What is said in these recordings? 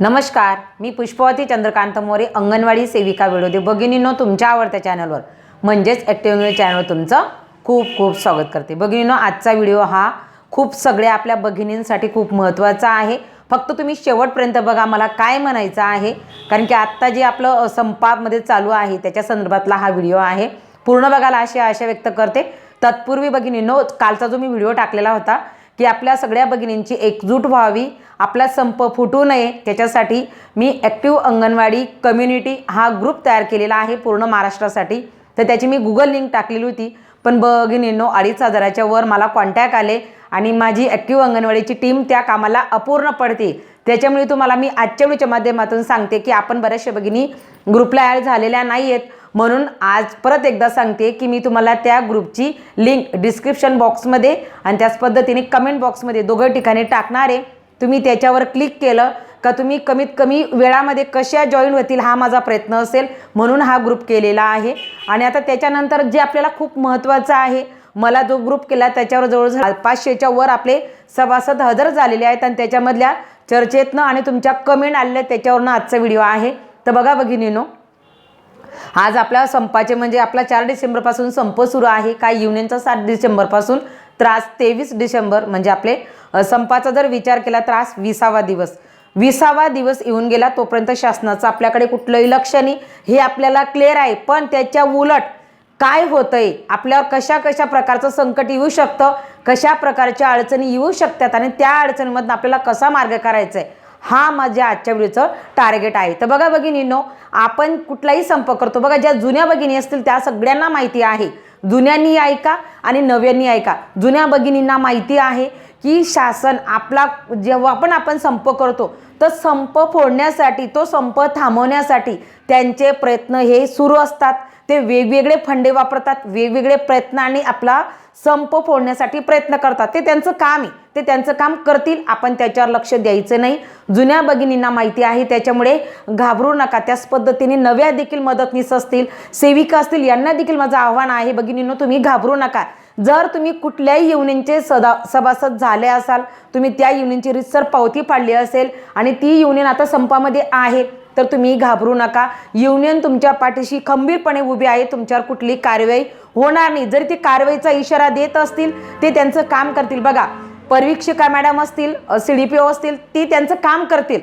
नमस्कार मी पुष्पवती चंद्रकांत मोरे अंगणवाडी सेविका विरोधी भगिनींनो तुमच्या आवडत्या चॅनलवर. म्हणजेच ॲक्टिव्ह चॅनलवर तुमचं खूप खूप स्वागत करते. भगिनीनो आजचा व्हिडिओ हा खूप सगळ्या आपल्या भगिनींसाठी खूप महत्त्वाचा आहे. फक्त तुम्ही शेवटपर्यंत बघा मला काय म्हणायचं आहे. कारण की आत्ता जे आपलं संपामध्ये चालू आहे त्याच्या संदर्भातला हा व्हिडिओ आहे. पूर्ण बघायला अशी आशा व्यक्त करते. तत्पूर्वी भगिनींनो कालचा जो मी व्हिडिओ टाकलेला होता की आपल्या सगळ्या भगिनींची एकजूट व्हावी आपला संप फुटू नये. त्याच्यासाठी मी ॲक्टिव्ह अंगणवाडी कम्युनिटी हा ग्रुप तयार केलेला आहे पूर्ण महाराष्ट्रासाठी. तर त्याची मी गुगल लिंक टाकलेली होती. पण भगिनींनो अडीच हजाराच्या वर मला कॉन्टॅक्ट आले आणि माझी ॲक्टिव्ह अंगणवाडीची टीम त्या कामाला अपूर्ण पडते. त्याच्यामुळे तुम्हाला मी आजच्या वेळीच्या माध्यमातून सांगते की आपण बऱ्याचशा भगिनी ग्रुपला ॲड झालेल्या नाही आहेत म्हणून आज परत एकदा सांगते की मी तुम्हाला त्या ग्रुपची लिंक डिस्क्रिप्शन बॉक्समध्ये आणि त्याच पद्धतीने कमेंट बॉक्समध्ये दोघं ठिकाणी टाकणार आहे. तुम्ही त्याच्यावर क्लिक केलं का तुम्ही कमीत कमी वेळामध्ये कशा जॉईन होतील हा माझा प्रयत्न असेल म्हणून हा ग्रुप केलेला आहे. आणि आता त्याच्यानंतर जे आपल्याला खूप महत्त्वाचं आहे मला जो ग्रुप केला त्याच्यावर जवळजवळ पाचशेच्या वर आपले सभासद हजर झालेले आहेत आणि त्याच्यामधल्या चर्चेतनं आणि तुमच्या कमेंट आलेल्या त्याच्यावरनं आजचा व्हिडिओ आहे. तर बघा भगिनीनो आज आपल्या संपाचे म्हणजे आपला चार डिसेंबरपासून संप सुरू आहे. काय युनियनचा सात डिसेंबरपासून त्रास तेवीस डिसेंबर म्हणजे आपले संपाचा जर विचार केला त्रास विसावा दिवस. विसावा दिवस येऊन गेला तोपर्यंत शासनाचं आपल्याकडे कुठलंही लक्ष नाही. हे आपल्याला क्लिअर आहे. पण त्याच्या उलट काय होतंय? आपल्यावर कशा कशा प्रकारचं संकट येऊ शकतं? कशा प्रकारच्या अडचणी येऊ शकतात? आणि त्या अडचणीमधून आपल्याला कसा मार्ग करायचा आहे हा माझ्या आजच्या व्हिडिओचं टार्गेट आहे. तर बघा भगिनींनो आपण कुठलाही संप करतो. बघा ज्या जुन्या भगिनी असतील त्या सगळ्यांना माहिती आहे. जुन्यांनी ऐका आणि नव्यांनी ऐका. जुन्या भगिनींना माहिती आहे की शासन आपला जेव्हा पण आपण संप करतो तर संप फोडण्यासाठी तो संप थांबवण्यासाठी त्यांचे प्रयत्न हे सुरू असतात. ते वेगवेगळे फंडे वापरतात वेगवेगळे प्रयत्नाने आपला संप फोडण्यासाठी प्रयत्न करतात. ते त्यांचं काम आहे. ते त्यांचं काम करतील. आपण त्याच्यावर लक्ष द्यायचं नाही. जुन्या भगिनींना माहिती आहे. त्याच्यामुळे घाबरू नका. त्याच पद्धतीने नव्या देखील मदतनीस असतील सेविका असतील यांना देखील माझं आव्हान आहे. भगिनींनो तुम्ही घाबरू नका. जर तुम्ही कुठल्याही युनियनचे सदा सभासद झाले असाल तुम्ही त्या युनियनची रितसर पावती पाडली असेल आणि ती युनियन आता संपामध्ये आहे तर तुम्ही घाबरू नका. युनियन तुमच्या पाठीशी खंबीरपणे उभी आहे. तुमच्यावर कुठली कारवाई होणार नाही. जरी ती कारवाईचा इशारा देत असतील ते त्यांचं काम करतील. बघा परीक्षिका मॅडम असतील सी डी पी ओ असतील ती त्यांचं काम करतील.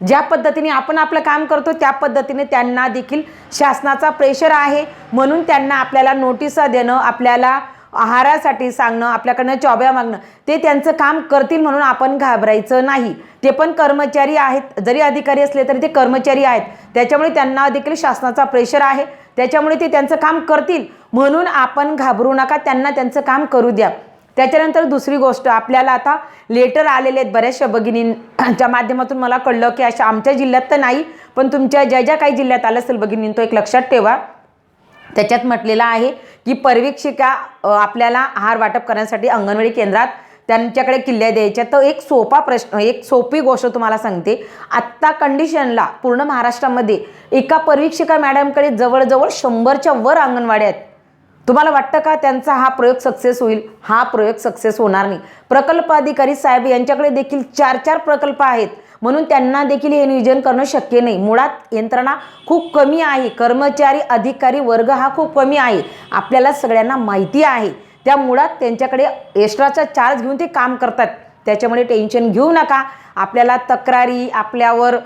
ज्या पद्धतीने आपण आपलं काम करतो त्या पद्धतीने त्यांना देखील शासनाचा प्रेशर आहे. म्हणून त्यांना आपल्याला नोटिसा देणं आपल्याला आहारासाठी सांगणं आपल्याकडनं चॉब्या मागणं ते त्यांचं काम करतील म्हणून आपण घाबरायचं नाही. ते पण कर्मचारी आहेत. जरी अधिकारी असले तरी ते कर्मचारी आहेत. त्याच्यामुळे त्यांना देखील शासनाचा प्रेशर आहे. त्याच्यामुळे ते त्यांचं काम करतील. म्हणून आपण घाबरू नका. त्यांना त्यांचं काम करू द्या. त्याच्यानंतर दुसरी गोष्ट आपल्याला आता लेटर आलेले आहेत बऱ्याचशा भगिनींच्या माध्यमातून. मला कळलं की अशा आमच्या जिल्ह्यात तर नाही पण तुमच्या ज्या ज्या काही जिल्ह्यात आलं असेल भगिनीं तो एक लक्षात ठेवा. त्याच्यात म्हटलेलं आहे की परवीक्षिका आपल्याला आहार वाटप करण्यासाठी अंगणवाडी केंद्रात त्यांच्याकडे किल्ल्या द्यायच्या तर एक सोपा प्रश्न एक सोपी गोष्ट तुम्हाला सांगते. आत्ता कंडिशनला पूर्ण महाराष्ट्रामध्ये एका परवीक्षिका मॅडमकडे जवळजवळ शंभरच्या वर अंगणवाड्या आहेत. तुम्हाला वाटतं का त्यांचा हा प्रयोग सक्सेस होईल? हा प्रयोग सक्सेस होणार नाही. प्रकल्प अधिकारी साहेब यांच्याकडे देखील चार चार प्रकल्प आहेत. म्हणून त्यांना देखील हे नियोजन करणं शक्य नाही. मुळात यंत्रणा खूप कमी आहे. कर्मचारी अधिकारी वर्ग हा खूप कमी आहे. आपल्याला सगळ्यांना माहिती आहे. त्या मुळात त्यांच्याकडे एक्स्ट्राचा चार्ज घेऊन ते काम करतात. त्याच्यामुळे टेन्शन घेऊ नका. आपल्याला तक्रारी आपल्यावर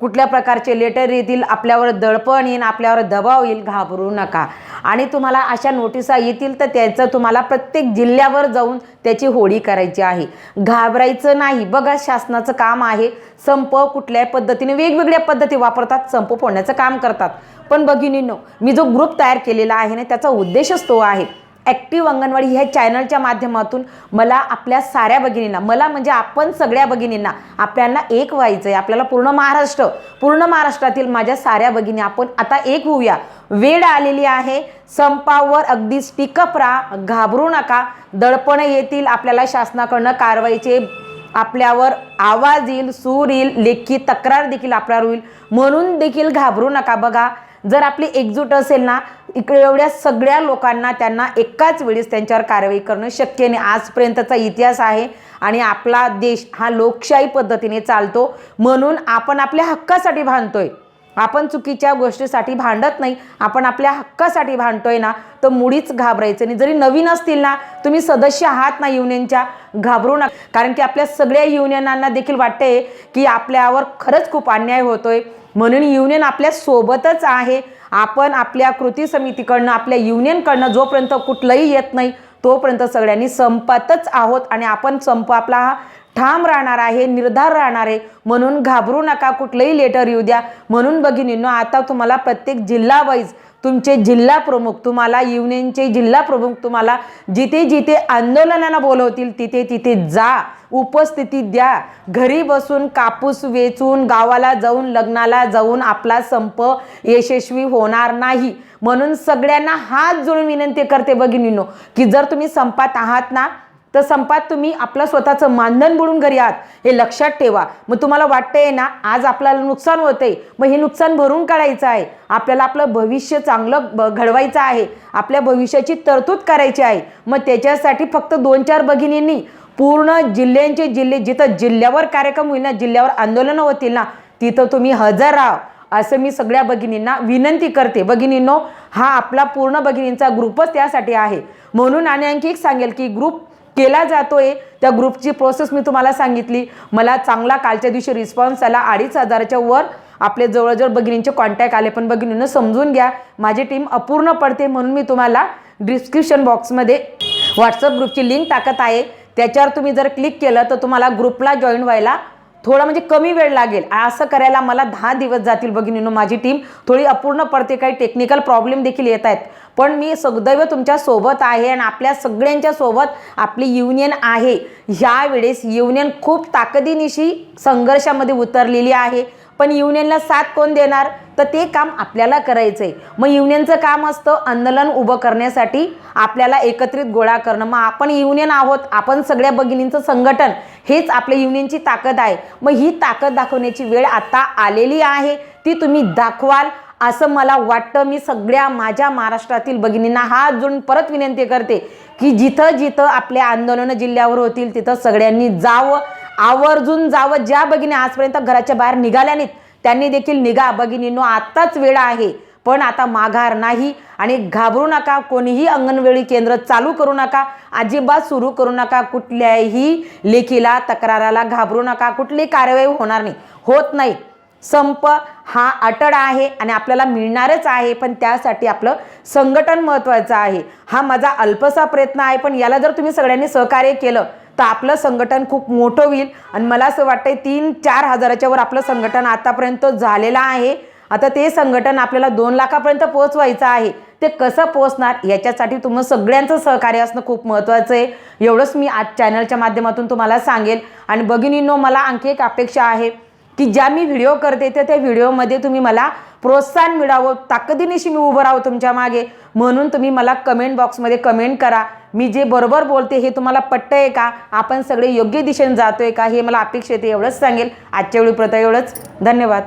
कुठल्या प्रकारचे लेटर येतील आपल्यावर दडपण येईल आपल्यावर दबाव येईल घाबरू नका. आणि तुम्हाला अशा नोटिसा येतील तर त्याचं तुम्हाला प्रत्येक जिल्ह्यावर जाऊन त्याची होळी करायची आहे. घाबरायचं नाही. बघा शासनाचं काम आहे. संप कुठल्याही पद्धतीने वेगवेगळ्या पद्धती वापरतात संप फोडण्याचं काम करतात. पण भगिनींनो मी जो ग्रुप तयार केलेला आहे ना त्याचा उद्देशच तो आहे. ॲक्टिव्ह अंगणवाडी ह्या चॅनलच्या माध्यमातून मला आपल्या साऱ्या भगिनींना मला म्हणजे आपण सगळ्या भगिनींना आपल्याला एक व्हायचं आहे आपल्याला पूर्ण महाराष्ट्र पूर्ण महाराष्ट्रातील माझ्या साऱ्या भगिनी आपण आता एक होऊया. वेळ आलेली आहे संपावर अगदी स्टिकअप राहा घाबरू नका दडपणं येतील आपल्याला शासनाकडनं कारवाईचे आपल्यावर आवाज येईल सूर येईल लेखी तक्रार देखील आपल्यावर होईल. म्हणून देखील घाबरू नका बघा. जर आपली एकजूट असेल ना इकडे एवढ्या सगळ्या लोकांना त्यांना एकाच वेळेस त्यांच्यावर कारवाई करणं शक्य नाही. आजपर्यंतचा इतिहास आहे आणि आपला देश हा लोकशाही पद्धतीने चालतो म्हणून आपण आपल्या हक्कासाठी भांडतोय. आपण चुकीच्या गोष्टीसाठी भांडत नाही. आपण आपल्या हक्कासाठी भांडतोय ना तर मुळीच घाबरायचं नाही. जरी नवीन असतील ना तुम्ही सदस्य आहात ना युनियनच्या घाबरू नका. कारण की आपल्या सगळ्या युनियनांना देखील वाटते की आपल्यावर खरंच खूप अन्याय होतोय. म्हणून युनियन आपल्या सोबतच आहे. आपण आपल्या कृती समितीकडनं आपल्या युनियनकडनं जोपर्यंत कुठलंही येत नाही तोपर्यंत सगळ्यांनी संपातच आहोत आणि आपण संप आपला हा ठाम राहणार आहे निर्धार राहणार आहे. म्हणून घाबरू नका कुठलंही लेटर येऊ द्या. म्हणून भगिनींनो आता तुम्हाला प्रत्येक जिल्हा वाईज तुमचे जिल्हा प्रमुख तुम्हाला युनियनचे जिल्हा प्रमुख तुम्हाला जिथे जिथे आंदोलनाला बोलवतील तिथे तिथे जा. उपस्थिती द्या. घरी बसून कापूस वेचून गावाला जाऊन लग्नाला जाऊन आपला संप यशस्वी होणार नाही. म्हणून सगळ्यांना हात जोडून विनंती करते भगिनींनो की जर तुम्ही संपात आहात ना तर संपात तुम्ही आपलं स्वतःचं मानधन बुडून घरी आहात हे लक्षात ठेवा. मग तुम्हाला वाटतंय ना आज आपल्याला नुकसान होतंय. मग हे नुकसान भरून काढायचं आहे. आपल्याला आपलं भविष्य चांगलं ब- घडवायचं आहे. आपल्या भविष्याची तरतूद करायची आहे. मग त्याच्यासाठी फक्त दोन चार भगिनींनी पूर्ण जिल्ह्यांचे जिल्हे जिथं जिल्ह्यावर कार्यक्रम होईल ना जिल्ह्यावर आंदोलनं होतील ना तिथं तुम्ही हजर राहा. असं मी सगळ्या भगिनींना विनंती करते. भगिनींनो हा आपला पूर्ण भगिनींचा ग्रुपच त्यासाठी आहे. म्हणून आणि आणखी एक सांगेल की ग्रुप केला जातोय. त्या ग्रुपची प्रोसेस मी तुम्हाला सांगितली. मला चांगला कालच्या दिवशी रिस्पॉन्स आला. अडीच हजाराच्या वर आपले जवळजवळ भगिनींचे कॉन्टॅक्ट आले. पण भगिनींना समजून घ्या. माझी टीम अपूर्ण पडते म्हणून मी तुम्हाला डिस्क्रिप्शन बॉक्समध्ये व्हॉट्सअप ग्रुपची लिंक टाकत आहे. त्याच्यावर तुम्ही जर क्लिक केलं तर तुम्हाला ग्रुपला जॉईन व्हायला थोडा म्हणजे कमी वेळ लागेल. असं करायला मला दहा दिवस जातील भगिनीनो माझी टीम थोडी अपूर्ण पडते. काही टेक्निकल प्रॉब्लेम देखील येत आहेत. पण मी सदैव तुमच्यासोबत आहे आणि आपल्या सगळ्यांच्या सोबत आपली युनियन आहे. ह्या वेळेस युनियन खूप ताकदीनिशी संघर्षामध्ये उतरलेली आहे. पण युनियनला साथ कोण देणार? तर ते काम आपल्याला करायचं आहे मग युनियनचं काम असतं आंदोलन उभं करण्यासाठी आपल्याला एकत्रित गोळा करणं. मग आपण युनियन आहोत आपण सगळ्या भगिनींचं संघटन हेच आपल्या युनियनची ताकद आहे. मग ही ताकद दाखवण्याची वेळ आता आलेली आहे. ती तुम्ही दाखवाल. असं मला वाटतं मी सगळ्या माझ्या महाराष्ट्रातील भगिनींना हात जोडून परत विनंती करते की जिथं जिथं आपल्या आंदोलनं जिल्ह्यावर होतील तिथं सगळ्यांनी जावं. आवर्जून जावं. ज्या भगिनी आजपर्यंत घराच्या बाहेर निघाल्या नाहीत त्यांनी देखील निघा. भगिनींनो आत्ताच वेळ आहे. पण आता माघार नाही. आणि घाबरू नका. कोणीही अंगणवाडी केंद्र चालू करू नका. अजिबात सुरू करू नका. कुठल्याही लेखीला तक्राराला घाबरू नका. कुठलीही कार्यवाही होणार नाही. होत नाही. संप हा अटळ आहे आणि आपल्याला मिळणारच आहे पण त्यासाठी आपलं संघटन महत्त्वाचं आहे. हा माझा अल्पसा प्रयत्न आहे पण याला जर तुम्ही सगळ्यांनी सहकार्य केलं तर आपलं संघटन खूप मोठं होईल. आणि मला असं वाटतंय तीन चार हजाराच्या वर आपलं संघटन आतापर्यंत झालेलं आहे. आता ते संघटन आपल्याला दोन लाखापर्यंत पोहोचवायचं आहे. ते कसं पोहोचणार? याच्यासाठी तुम्ही सगळ्यांचं सहकार्य असणं खूप महत्त्वाचं आहे. एवढंच मी आज चॅनलच्या माध्यमातून तुम्हाला सांगेल. आणि भगिनींनो मला आणखी एक अपेक्षा आहे. की ज्या मी व्हिडिओ करते त्या त्या व्हिडिओमध्ये तुम्ही मला प्रोत्साहन मिळावं ताकदीनिशी मी उभं राहावं तुमच्या मागे. म्हणून तुम्ही मला कमेंट बॉक्समध्ये कमेंट करा. मी जे बरोबर बोलते हे तुम्हाला पट्ट आहे का? आपण सगळे योग्य दिशेने जातोय का? हे मला अपेक्षित आहे एवढंच सांगेल. आजच्या वेळी प्रथा एवढंच. धन्यवाद.